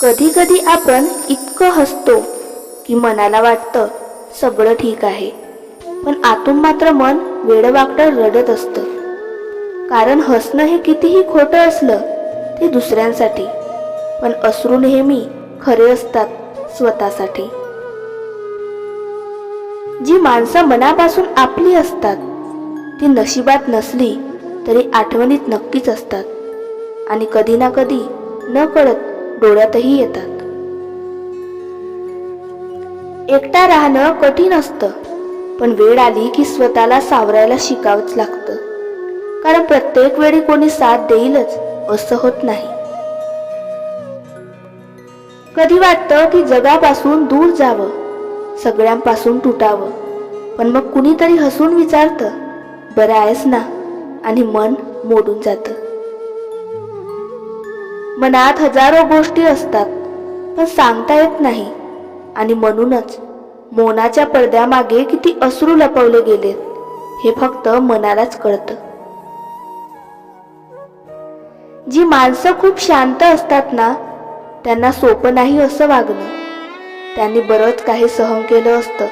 कधी कधी आपण इतकं हसतो की मनाला वाटतं सगळं ठीक आहे. पण आतून मात्र मन वेडवाकडं रडत असतं. कारण हसणं हे कितीही खोटं असलं ते दुसऱ्यांसाठी. पण अश्रू नेहमी खरे असतात स्वतःसाठी. जी माणसं मनापासून आपली असतात ती नशिबात नसली तरी आठवणीत नक्कीच असतात. आणि कधी ना कधी न कळत डोळ्यातही येतात. एकटा राहणं कठीण असतं पण वेळ आली की स्वतःला सावरायला शिकावंच लागतं. कारण प्रत्येक वेळी कोणी साथ देईलच असं होत नाही. कधी वाटतं की जगापासून दूर जावं सगळ्यांपासून तुटावं पण मग कुणीतरी हसून विचारतं बरं आहेस ना? आणि मन मोडून जातं. मनात हजारो गोष्टी असतात पण सांगता येत नाही. आणि म्हणूनच मोनाच्या पडद्यामागे किती अश्रू लपवले गेलेत हे फक्त मनालाच कळतं. जी माणसं खूप शांत असतात ना त्यांना सोपं नाही असं वागणं. त्यांनी बरंच काही सहन केलं असतं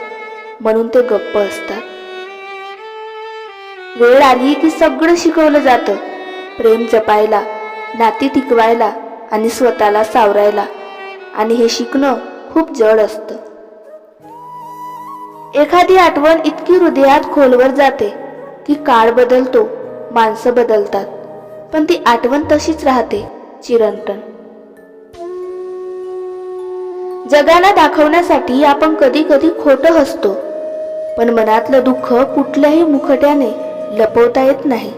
म्हणून ते गप्प असतात. वेळ आली की सगळं शिकवलं जातं. प्रेम जपायला नाती टिकवायला आणि स्वतःला सावरायला. आणि हे शिकणं खूप जड असतं. एखादी आठवण इतकी हृदयात खोलवर जाते की काळ बदलतो माणसं बदलतात. पण ती आठवण तशीच राहते चिरंतन. जगाला दाखवण्यासाठी आपण कधी कधी खोटं हसतो पण मनातलं दुःख कुठल्याही मुखट्याने लपवता येत नाही.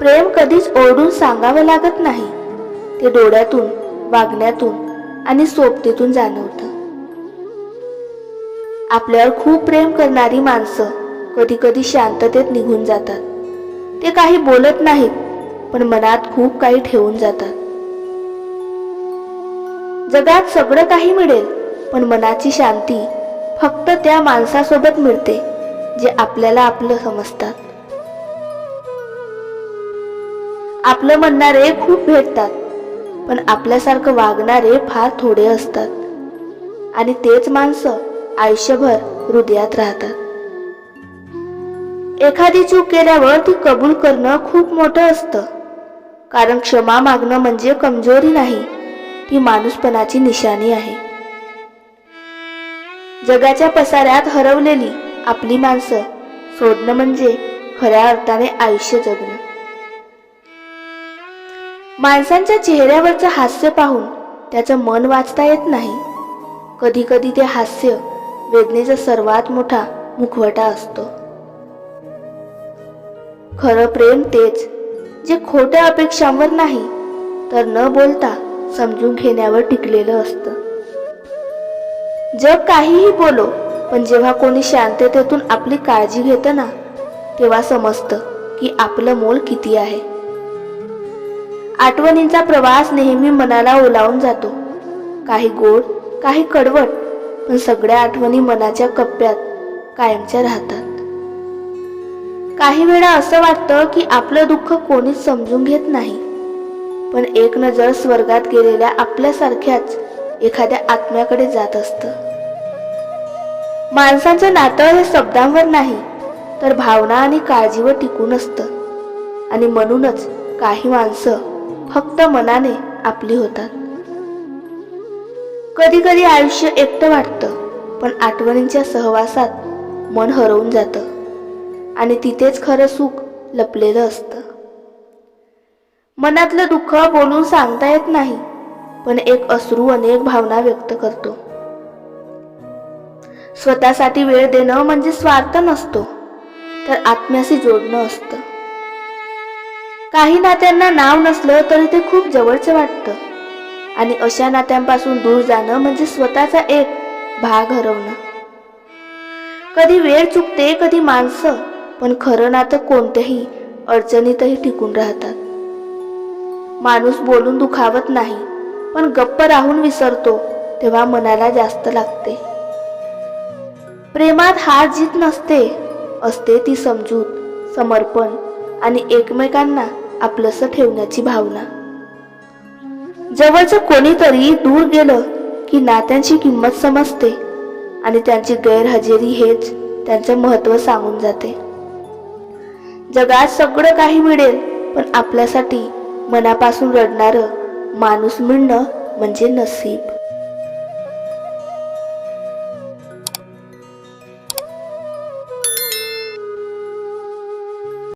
प्रेम कधीच ओरडून सांगावं लागत नाही. ते डोळ्यातून वागण्यातून आणि सोबतीतून जाणवतं. आपल्यावर खूप प्रेम करणारी माणसं कधी कधी शांततेत निघून जातात. ते काही बोलत नाहीत पण मनात खूप काही ठेवून जातात. जगात सगळं काही मिळेल पण मनाची शांती फक्त त्या माणसासोबत मिळते जे आपल्याला आपलं समजतात. आपलं म्हणणारे खूप भेटतात पण आपल्यासारखं वागणारे फार थोडे असतात. आणि तेच माणसं आयुष्यभर हृदयात राहतात. एखादी चूक केल्यावर ती कबूल करणं खूप मोठं असतं. कारण क्षमा मागणं म्हणजे कमजोरी नाही ती माणूसपणाची निशाणी आहे. जगाच्या पसाऱ्यात हरवलेली आपली माणसं सोडणं म्हणजे खऱ्या अर्थाने आयुष्य जगणं. माणसांच्या चेहऱ्यावरचं हास्य पाहून त्याचं मन वाचता येत नाही. कधी कधी ते हास्य वेदनेचा सर्वात मोठा मुखवटा असतो. खरं प्रेम तेच जे खोट्या अपेक्षांवर नाही तर न बोलता समजून घेण्यावर टिकलेलं असतं. जग काहीही बोलो पण जेव्हा कोणी शांततेतून आपली काळजी घेतं ना तेव्हा समजतं की आपलं मोल किती आहे. आठवणींचा प्रवास नेहमी मनाला ओलावून जातो. काही गोड काही कडवट पण सगळ्या आठवणी मनाच्या कप्प्यात कायमच्या राहतात. काही वेळा असं वाटतं की आपलं दुःख कोणीच समजून घेत नाही. पण एक नजर स्वर्गात गेलेल्या आपल्यासारख्याच एखाद्या आत्म्याकडे जात असतं. माणसांचं नातं हे शब्दांवर नाही तर भावना आणि काळजीवर टिकून असतं. आणि म्हणूनच काही माणसं फक्त मनाने आपली होतात. कधी कधी आयुष्य एकटं वाटतं पण आठवणींच्या सहवासात मन हरवून जातं आणि तिथेच खरं सुख लपलेलं असतं. मनातलं दुःख बोलून सांगता येत नाही पण एक अश्रू अनेक भावना व्यक्त करतो. स्वतःसाठी वेळ देणं म्हणजे स्वार्थ नसतो तर आत्म्याशी जोडणं असतं. काही नात्यांना नाव नसलं तरी ते खूप जवळचं वाटतं. आणि अशा नात्यांपासून दूर जाणं म्हणजे स्वतःचा एक भाग हरवणं. कधी वेळ चुकते कधी माणसं पण खरं नातं कोणत्याही अडचणीतही टिकून राहतात. माणूस बोलून दुखावत नाही पण गप्प राहून विसरतो तेव्हा मनाला जास्त लागते. प्रेमात हार जीत नसते असते ती समजूत समर्पण आणि एकमेकांना आपलंसं ठेवण्याची भावना. जवळचं कोणीतरी दूर गेलं की नात्यांची किंमत समजते आणि त्यांची गैरहजेरी हेच त्यांचं महत्त्व सांगून जाते. जगात सगळं काही मिळेल पण आपल्यासाठी मनापासून रडणारं माणूस मिळणं म्हणजे नसीब.